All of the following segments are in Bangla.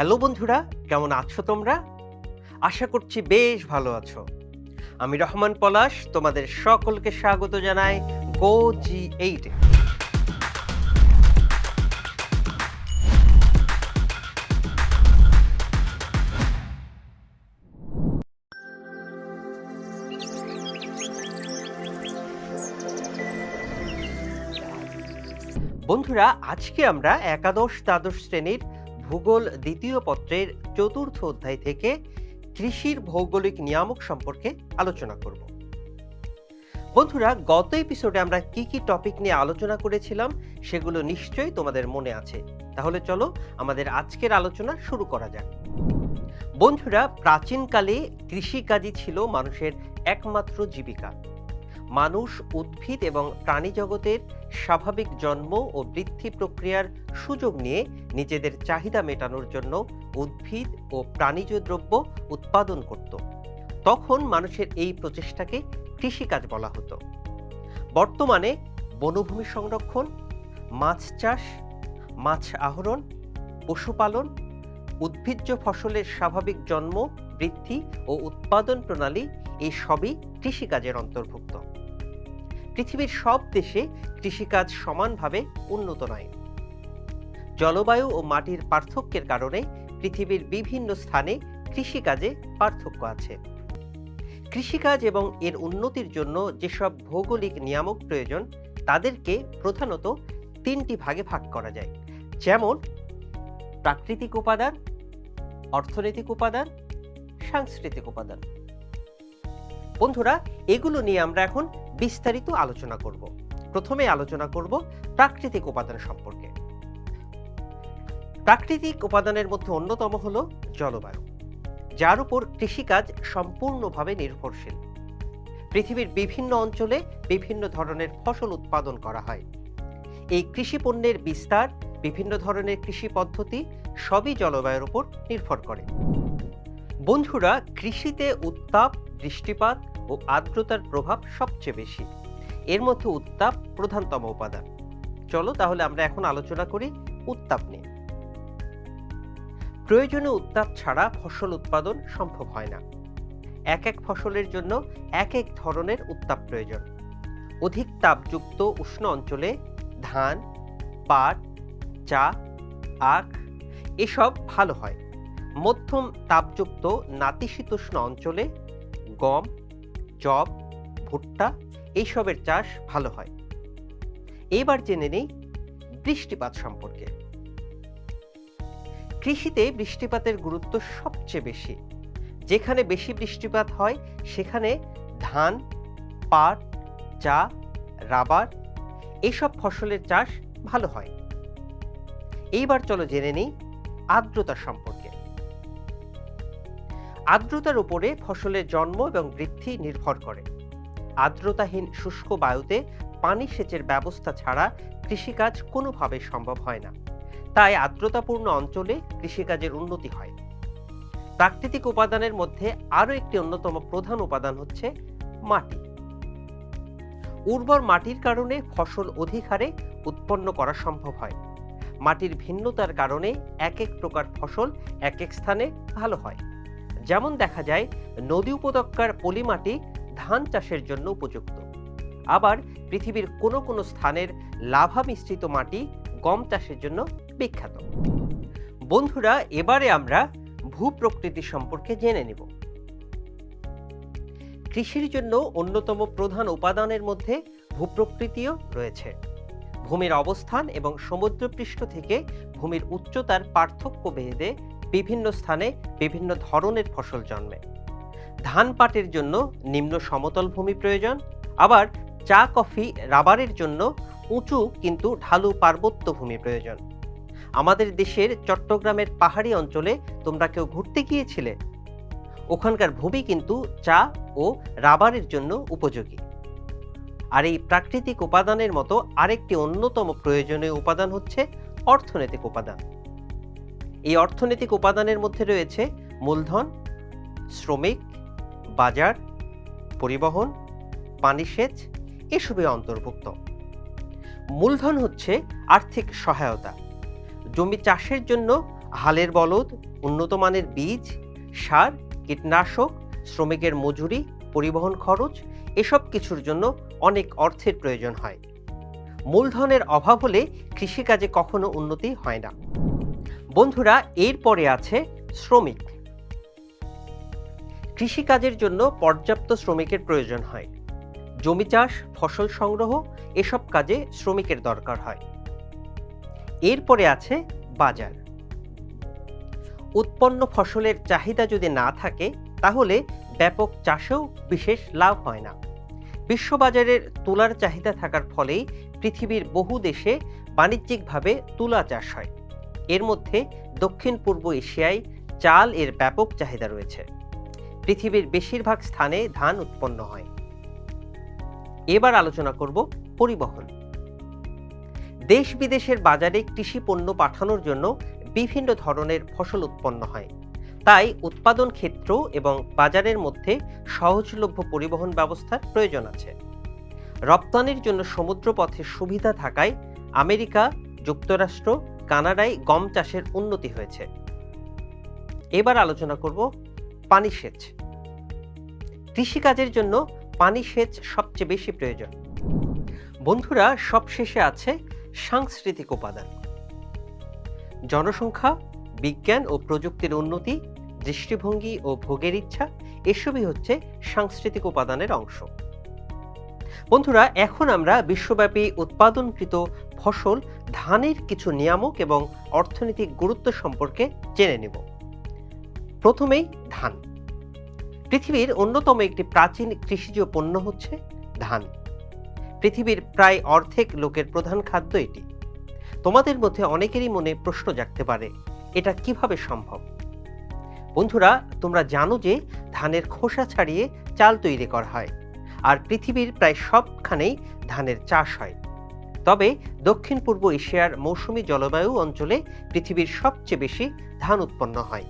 হ্যালো বন্ধুরা, কেমন আছো তোমরা? আশা করছি বেশ ভালো আছো। আমি রহমান পলাশ, তোমাদের সকলকে স্বাগত জানাই গো জি এইটে বন্ধুরা, আজকে আমরা একাদশ দ্বাদশ শ্রেণির ভূগোল দ্বিতীয় পত্রের চতুর্থ অধ্যায় থেকে কৃষির ভৌগোলিক নিয়ামক সম্পর্কে আলোচনা করব। বন্ধুরা, গত এপিসোডে আমরা কি কি টপিক নিয়ে আলোচনা করেছিলাম সেগুলো নিশ্চয়ই তোমাদের মনে আছে। তাহলে চলো আমাদের আজকের আলোচনা শুরু করা যাক। বন্ধুরা, প্রাচীনকালে কৃষিকাজই ছিল মানুষের একমাত্র জীবিকা। মানুষ, উদ্ভিদ এবং প্রাণী জগতের স্বাভাবিক জন্ম ও বৃদ্ধি প্রক্রিয়ার সুযোগ নিয়ে নিজেদের চাহিদা মেটানোর জন্য উদ্ভিদ ও প্রাণীজ দ্রব্য উৎপাদন করত। তখন মানুষের এই প্রচেষ্টাকে কৃষিকাজ বলা হতো। বর্তমানে বনভূমি সংরক্ষণ, মাছ চাষ, মাছ আহরণ, পশুপালন, উদ্ভিজ্জ ফসলের স্বাভাবিক জন্ম, বৃদ্ধি ও উৎপাদন প্রণালী এই সবই কৃষিকাজের অন্তর্ভুক্ত। পৃথিবীর সব দেশে কৃষিকাজ সমানভাবে উন্নত নয়। জলবায়ু ও মাটির পার্থক্যের কারণে পৃথিবীর বিভিন্ন স্থানে কৃষিকাজে পার্থক্য আছে। কৃষিকাজ এবং এর উন্নতির জন্য যেসব ভৌগোলিক নিয়ামক প্রয়োজন, তাদেরকে প্রধানত তিনটি ভাগে ভাগ করা যায়। যেমন, প্রাকৃতিক উপাদান, অর্থনৈতিক উপাদান, সাংস্কৃতিক উপাদান। বন্ধুরা, এগুলো নিয়ে আমরা এখন বিস্তারিত আলোচনা করব। প্রথমে আলোচনা করব প্রাকৃতিক উপাদান সম্পর্কে। প্রাকৃতিক উপাদানের মধ্যে অন্যতম হল জলবায়ু, যার উপর কৃষিকাজ সম্পূর্ণভাবে নির্ভরশীল। পৃথিবীর বিভিন্ন অঞ্চলে বিভিন্ন ধরনের ফসল উৎপাদন করা হয়। এই কৃষি পণ্যের বিস্তার বিভিন্ন ধরনের কৃষি পদ্ধতি সবই জলবায়ুর উপর নির্ভর করে। বন্ধুরা, কৃষিতে উত্তাপ, বৃষ্টিপাত ও আর্দ্রতার প্রভাব সবচেয়ে বেশি। এর মধ্যে উত্তাপ প্রধানতম উপাদান। চলো তাহলে আমরা এখন আলোচনা করি উত্তাপ নিয়ে। প্রয়োজনীয় উত্তাপ ছাড়া ফসল উৎপাদন সম্ভব হয় না। এক এক ফসলের জন্য এক এক ধরনের উত্তাপ প্রয়োজন। অধিক তাপযুক্ত উষ্ণ অঞ্চলে ধান, পাট, চা, আখ, এসব ভালো হয়। মধ্যম তাপযুক্ত নাতিশীতোষ্ণ অঞ্চলে গম জব ভুট্টা, এইসবের চাষ ভালো হয়। এবার জেনে নেই বৃষ্টিপাত সম্পর্কে। কৃষিতে বৃষ্টিপাতের গুরুত্ব সবচেয়ে বেশি। যেখানে বেশি বৃষ্টিপাত হয়, সেখানে ধান, পাট, চা, রাবার এসব ফসলের চাষ ভালো হয়। এইবার চলো জেনে নিই আর্দ্রতা সম্পর্কে। আর্দ্রতার উপরে ফসলের জন্ম এবং বৃদ্ধি নির্ভর করে। আর্দ্রতাহীন শুষ্ক বায়ুতে পানি সেচের ব্যবস্থা ছাড়া কৃষিকাজ কোনোভাবে সম্ভব হয় না। তাই আর্দ্রতাপূর্ণ অঞ্চলে কৃষিকাজের উন্নতি হয়। প্রাকৃতিক উপাদানের মধ্যে আরও একটি অন্যতম প্রধান উপাদান হচ্ছে মাটি। উর্বর মাটির কারণে ফসল অধিক হারে উৎপন্ন করা সম্ভব হয়। মাটির ভিন্নতার কারণে এক এক প্রকার ফসল এক এক স্থানে ভালো হয়। যেমন দেখা যায়, নদী উপত্যকার পলিমাটি ধান চাষের জন্য উপযুক্ত। আবার পৃথিবীর কোনো কোনো স্থানের লাভা মিশ্রিত মাটি গম চাষের জন্য বিখ্যাত। বন্ধুরা, এবারে আমরা ভূপ্রকৃতি সম্পর্কে জেনে নেব। কৃষির জন্য অন্যতম প্রধান উপাদানের মধ্যে ভূপ্রকৃতিও রয়েছে। ভূমির অবস্থান এবং সমুদ্রপৃষ্ঠ থেকে ভূমির উচ্চতার পার্থক্য ভেদে বিভিন্ন স্থানে বিভিন্ন ধরনের ফসল জন্মে। ধান পাটের জন্য নিম্ন সমতল ভূমি প্রয়োজন, আবার চা, কফি, রাবারের জন্য উঁচু কিন্তু ঢালু পার্বত্য ভূমি প্রয়োজন। আমাদের দেশের চট্টগ্রামের পাহাড়ি অঞ্চলে তোমরা কেউ ঘুরতে গিয়েছিলে? ওখানকার ভূমি কিন্তু চা ও রাবারের জন্য উপযোগী। আর এই প্রাকৃতিক উপাদানের মতো আরেকটি অন্যতম প্রয়োজনীয় উপাদান হচ্ছে অর্থনৈতিক উপাদান। এই অর্থনৈতিক উপাদানের মধ্যে রয়েছে মূলধন, শ্রমিক, বাজার, পরিবহন, পানি সেচ, এসবই অন্তর্ভুক্ত। মূলধন হচ্ছে আর্থিক সহায়তা। জমি চাষের জন্য হালের বলদ, উন্নত মানের বীজ, সার, কীটনাশক, শ্রমিকের মজুরি, পরিবহন খরচ, এসব কিছুর জন্য অনেক অর্থের প্রয়োজন হয়। মূলধনের অভাব হলে কৃষিকাজে কখনো উন্নতি হয় না। বন্ধুরা, এরপরে আছে শ্রমিক। কৃষিকাজের জন্য পর্যাপ্ত শ্রমিকের প্রয়োজন হয়। জমি চাষ, ফসল সংগ্রহ, এসব কাজে শ্রমিকের দরকার হয়। এরপরে আছে বাজার। উৎপন্ন ফসলের চাহিদা যদি না থাকে, তাহলে ব্যাপক চাষেও বিশেষ লাভ হয় না। বিশ্ববাজারের তুলার চাহিদা থাকার ফলেই পৃথিবীর বহু দেশে বাণিজ্যিকভাবে তুলা চাষ হয়। এর মধ্যে দক্ষিণ পূর্ব এশিয়ায় চাল এর ব্যাপক চাহিদা রয়েছে। পৃথিবীর বেশিরভাগ স্থানে ধান উৎপন্ন হয়। এবার আলোচনা করব পরিবহন। দেশ বিদেশের বাজারে কৃষি পণ্য পাঠানোর জন্য বিভিন্ন ধরনের ফসল উৎপন্ন হয়। তাই উৎপাদন ক্ষেত্র এবং বাজারের মধ্যে সহজলভ্য পরিবহন ব্যবস্থার প্রয়োজন আছে। রপ্তানির জন্য সমুদ্রপথের সুবিধা থাকায় আমেরিকা, যুক্তরাষ্ট্র কানাডায় গম চাষের উন্নতি হয়েছে। এবার আলোচনা করব পানি সেচ। কৃষিকাজের জন্য পানি সেচ সবচেয়ে বেশি প্রয়োজন। বন্ধুরা, সবশেষে আছে সাংস্কৃতিক উপাদান। জনসংখ্যা, বিজ্ঞান ও প্রযুক্তির উন্নতি, দৃষ্টিভঙ্গি ও ভোগের ইচ্ছা, এসবই হচ্ছে সাংস্কৃতিক উপাদানের অংশ। বন্ধুরা, এখন আমরা বিশ্বব্যাপী উৎপাদনকৃত ফসল, ধানের কিছু নিয়ামক এবং অর্থনৈতিক গুরুত্ব সম্পর্কে জেনে নেব। প্রথমেই ধান। পৃথিবীর অন্যতম একটি প্রাচীন কৃষিজ পণ্য হচ্ছে ধান। পৃথিবীর প্রায় অর্ধেক লোকের প্রধান খাদ্য এটি। তোমাদের মধ্যে অনেকেরই মনে প্রশ্ন জাগতে পারে, এটা কীভাবে সম্ভব? বন্ধুরা, তোমরা জানো যে ধানের খোসা ছাড়িয়ে চাল তৈরি করা হয়, আর পৃথিবীর প্রায় সবখানেই ধানের চাষ হয়। তবে দক্ষিণ পূর্ব এশিয়ার মৌসুমী জলবায়ু অঞ্চলে পৃথিবীর সবচেয়ে বেশি ধান উৎপন্ন হয়।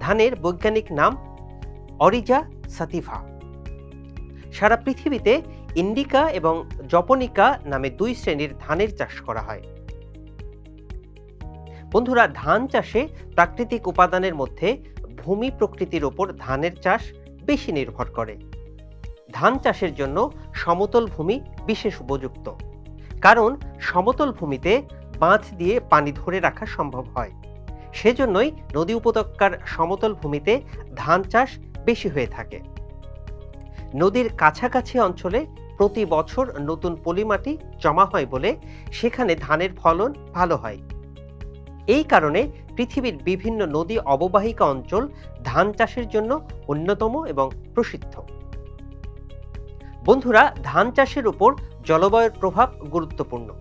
ধানের বৈজ্ঞানিক নাম অরিজা সাতিভা। সারা পৃথিবীতে ইন্ডিকা এবং জপনিকা নামে দুই শ্রেণির ধানের চাষ করা হয়। বন্ধুরা, ধান চাষে প্রাকৃতিক উপাদানের মধ্যে ভূমি প্রকৃতির ওপর ধানের চাষ বেশি নির্ভর করে। ধান চাষের জন্য সমতল ভূমি বিশেষ উপযুক্ত। কারণ সমতল ভূমিতে বাঁধ দিয়ে পানি ধরে রাখা সম্ভব হয়। সেজন্যই নদী উপত্যকার সমতল ভূমিতে ধান চাষ বেশি হয়ে থাকে। নদীর কাছাকাছি অঞ্চলে প্রতি বছর নতুন পলিমাটি জমা হয় বলে সেখানে ধানের ফলন ভালো হয়। এই কারণে পৃথিবীর বিভিন্ন নদী অববাহিকা অঞ্চল ধান চাষের জন্য অন্যতম এবং প্রসিদ্ধ। বন্ধুরা, ধান চাষের উপর জলবায়ুর প্রভাব গুরুত্বপূর্ণ।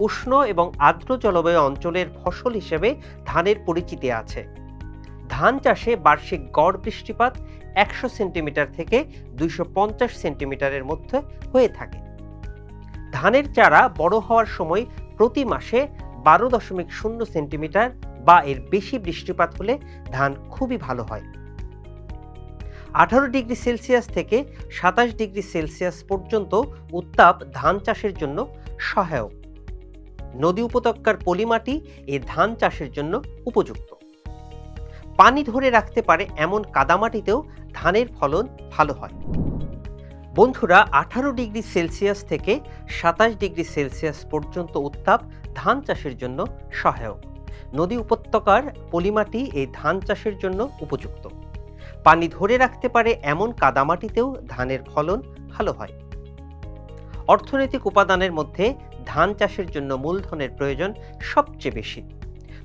উষ্ণ এবং আর্দ্র জলবায়ু অঞ্চলের ফসল হিসেবে ধানের পরিচিতি আছে। ধান চাষে বার্ষিক গড় বৃষ্টিপাত একশো সেন্টিমিটার থেকে দুইশো পঞ্চাশ সেন্টিমিটারের মধ্যে হয়ে থাকে। ধানের চারা বড় হওয়ার সময় প্রতি মাসে বারো দশমিক শূন্য সেন্টিমিটার বা এর বেশি বৃষ্টিপাত হলে ধান খুবই ভালো হয়। আঠারো ডিগ্রি সেলসিয়াস থেকে সাতাশ ডিগ্রি সেলসিয়াস পর্যন্ত উত্তাপ ধান চাষের জন্য সহায়ক। নদী উপত্যকার পলিমাটি এই ধান চাষের জন্য উপযুক্ত। পানি ধরে রাখতে পারে এমন কাদামাটিতেও ধানের ফলন ভালো হয়। বন্ধুরা, আঠারো ডিগ্রি সেলসিয়াস থেকে সাতাশ ডিগ্রি সেলসিয়াস পর্যন্ত উত্তাপ ধান চাষের জন্য সহায়ক। নদী উপত্যকার পলিমাটি এই ধান চাষের জন্য উপযুক্ত। পানি ধরে রাখতে পারে এমন কাদামাটিতেও ধানের ফলন ভালো হয়। অর্থনৈতিক উপাদানের মধ্যে ধান চাষের জন্য মূলধনের প্রয়োজন সবচেয়ে বেশি।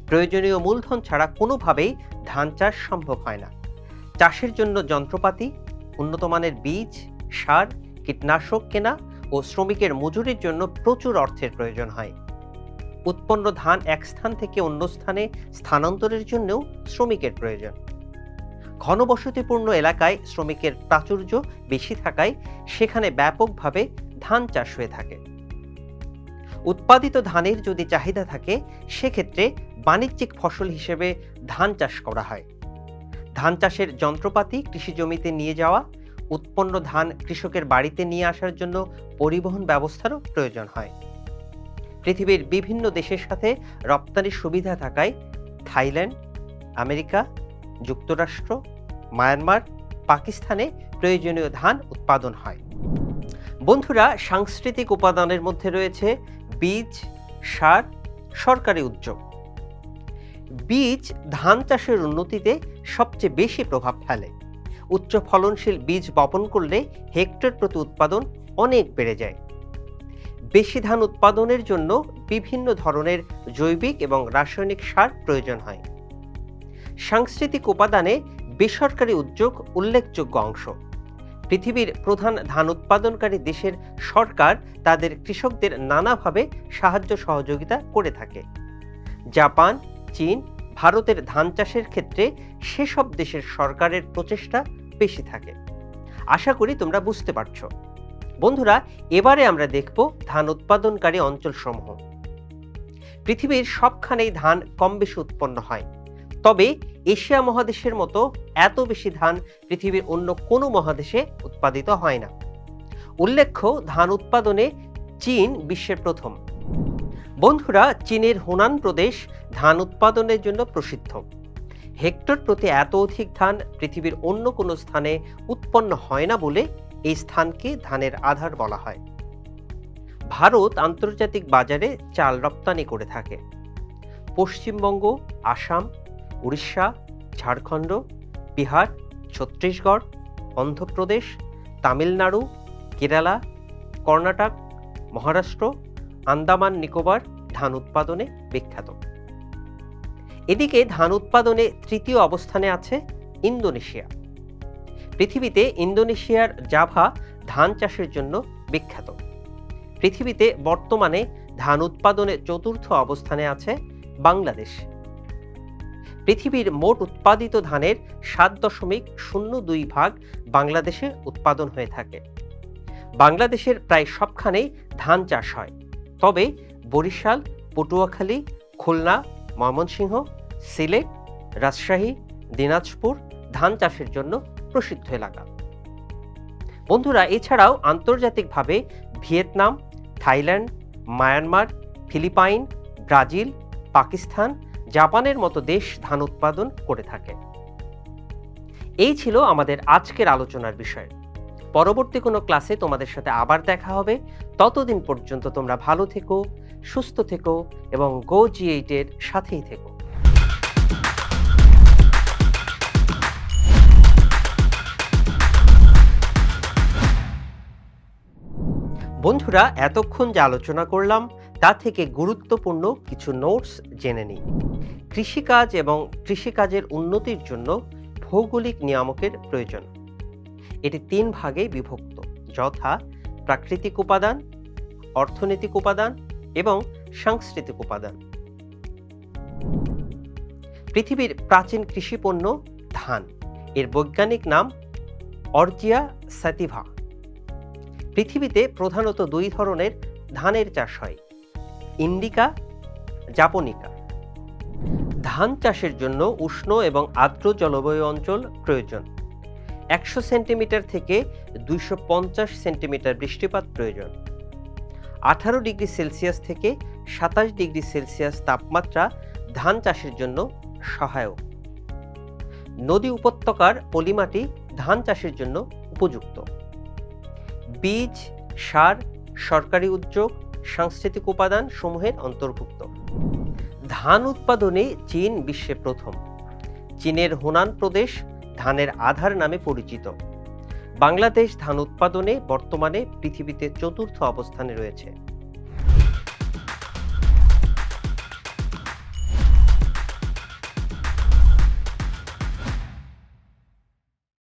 প্রয়োজনীয় মূলধন ছাড়া কোনোভাবেই ধান চাষ সম্ভব হয় না। চাষের জন্য যন্ত্রপাতি উন্নত মানের বীজ, সার, কীটনাশক কেনা ও শ্রমিকের মজুরির জন্য প্রচুর অর্থের প্রয়োজন হয়। উৎপন্ন ধান এক স্থান থেকে অন্য স্থানে স্থানান্তরের জন্যও শ্রমিকের প্রয়োজন। ঘনবসতিপূর্ণ এলাকায় শ্রমিকের প্রাচুর্য বেশি থাকায় সেখানে ব্যাপকভাবে ধান চাষ হয়ে থাকে। উৎপাদিত ধানের যদি চাহিদা থাকে, সেক্ষেত্রে বাণিজ্যিক ফসল হিসেবে ধান চাষ করা হয়। ধান চাষের যন্ত্রপাতি কৃষি জমিতে নিয়ে যাওয়া, উৎপন্ন ধান কৃষকের বাড়িতে নিয়ে আসার জন্য পরিবহন ব্যবস্থারও প্রয়োজন হয়। পৃথিবীর বিভিন্ন দেশের সাথে রপ্তানির সুবিধা থাকায় থাইল্যান্ড, আমেরিকা যুক্তরাষ্ট্র, মায়ানমার, পাকিস্তানে প্রয়োজনীয় ধান উৎপাদন হয়। বন্ধুরা, সাংস্কৃতিক উপাদানের মধ্যে রয়েছে বীজ, সার, সরকারি উদ্যোগ। বীজ ধান চাষের উন্নতিতে সবচেয়ে বেশি প্রভাব ফেলে। উচ্চ ফলনশীল বীজ বপন করলে হেক্টর প্রতি উৎপাদন অনেক বেড়ে যায়। বেশি ধান উৎপাদনের জন্য বিভিন্ন ধরনের জৈবিক এবং রাসায়নিক সার প্রয়োজন হয়। সাংস্কৃতিক উপাদানে বেসরকারি উদ্যোগ উল্লেখযোগ্য অংশ। পৃথিবীর প্রধান ধান উৎপাদনকারী দেশের সরকার তাদের কৃষকদের নানাভাবে সাহায্য সহযোগিতা করে থাকে। জাপান, চীন, ভারতের ধান চাষের ক্ষেত্রে সেসব দেশের সরকারের প্রচেষ্টা বেশি থাকে। আশা করি তোমরা বুঝতে পারছ। বন্ধুরা, এবারে আমরা দেখব ধান উৎপাদনকারী অঞ্চলসমূহ। পৃথিবীর সবখানেই ধান কম বেশি উৎপন্ন হয়। তবে এশিয়া মহাদেশের মতো এত বেশি ধান পৃথিবীর অন্য কোনো মহাদেশে উৎপাদিত হয় না। উল্লেখ্য, ধান উৎপাদনে চীন বিশ্বের প্রথম। বন্ধুরা, চীনের হুনান প্রদেশ ধান উৎপাদনের জন্য প্রসিদ্ধ। হেক্টর প্রতি এত অধিক ধান পৃথিবীর অন্য কোনো স্থানে উৎপন্ন হয় না বলে এই স্থানকে ধানের আধার বলা হয়। ভারত আন্তর্জাতিক বাজারে চাল রপ্তানি করে থাকে। পশ্চিমবঙ্গ, আসাম উড়িষ্যা, ঝাড়খণ্ড, বিহার, ছত্তিশগড়, অন্ধ্রপ্রদেশ, তামিলনাড়ু, কেরালা, কর্ণাটক, মহারাষ্ট্র, আন্দামান নিকোবর ধান উৎপাদনে বিখ্যাত। এদিকে ধান উৎপাদনে তৃতীয় অবস্থানে আছে ইন্দোনেশিয়া। পৃথিবীতে ইন্দোনেশিয়ার জাভা ধান চাষের জন্য বিখ্যাত। পৃথিবীতে বর্তমানে ধান উৎপাদনে চতুর্থ অবস্থানে আছে বাংলাদেশ। পৃথিবীর মোট উৎপাদিত ধানের সাত দশমিক শূন্য দুই ভাগ বাংলাদেশে উৎপাদন হয়ে থাকে। বাংলাদেশের প্রায় সবখানেই ধান চাষ হয়। তবে বরিশাল, পটুয়াখালী, খুলনা, ময়মনসিংহ, সিলেট, রাজশাহী, দিনাজপুর ধান চাষের জন্য প্রসিদ্ধ এলাকা। বন্ধুরা, এছাড়াও আন্তর্জাতিকভাবে Vietnam, Thailand, Myanmar, Philippine, Brazil, Pakistan জাপানের মতো দেশ ধান উৎপাদন করে থাকে। এই ছিল আমাদের আজকের আলোচনার বিষয়। পরবর্তী কোনো ক্লাসে তোমাদের সাথে আবার দেখা হবে। ততদিন পর্যন্ত তোমরা ভালো থেকো, সুস্থ থেকো এবং গো জি এইটের সাথেই থেকো। বন্ধুরা, এতক্ষণ যে আলোচনা করলাম তা থেকে গুরুত্বপূর্ণ কিছু নোটস জেনে নিই। কৃষিকাজ এবং কৃষিকাজের উন্নতির জন্য ভৌগোলিক নিয়ামকের প্রয়োজন। এটি তিন ভাগে বিভক্ত। যথা প্রাকৃতিক উপাদান, অর্থনৈতিক উপাদান এবং সাংস্কৃতিক উপাদান। পৃথিবীর প্রাচীন কৃষিপণ্য ধান। এর বৈজ্ঞানিক নাম অর্জিয়া স্যাতিভা পৃথিবীতে প্রধানত দুই ধরনের ধানের চাষ হয়। Indica, japonica. ধান চাষের জন্য উষ্ণ এবং আর্দ্র জলবায়ু অঞ্চল প্রয়োজন। একশো সেন্টিমিটার থেকে দুইশো পঞ্চাশ সেন্টিমিটার বৃষ্টিপাত প্রয়োজন। আঠারো ডিগ্রি সেলসিয়াস থেকে সাতাশ ডিগ্রি সেলসিয়াস তাপমাত্রা ধান চাষের জন্য সহায়ক। নদী উপত্যকার পলিমাটি ধান চাষের জন্য উপযুক্ত। বীজ, সার, সরকারি উদ্যোগ সাংস্কৃতিক উপাদান সমূহের অন্তর্ভুক্ত। ধান উৎপাদনে চীন বিশ্বে প্রথম। চীনের হুনান প্রদেশ ধানের আধার নামে পরিচিত। বাংলাদেশ ধান উৎপাদনে বর্তমানে পৃথিবীতে চতুর্থ অবস্থানে রয়েছে।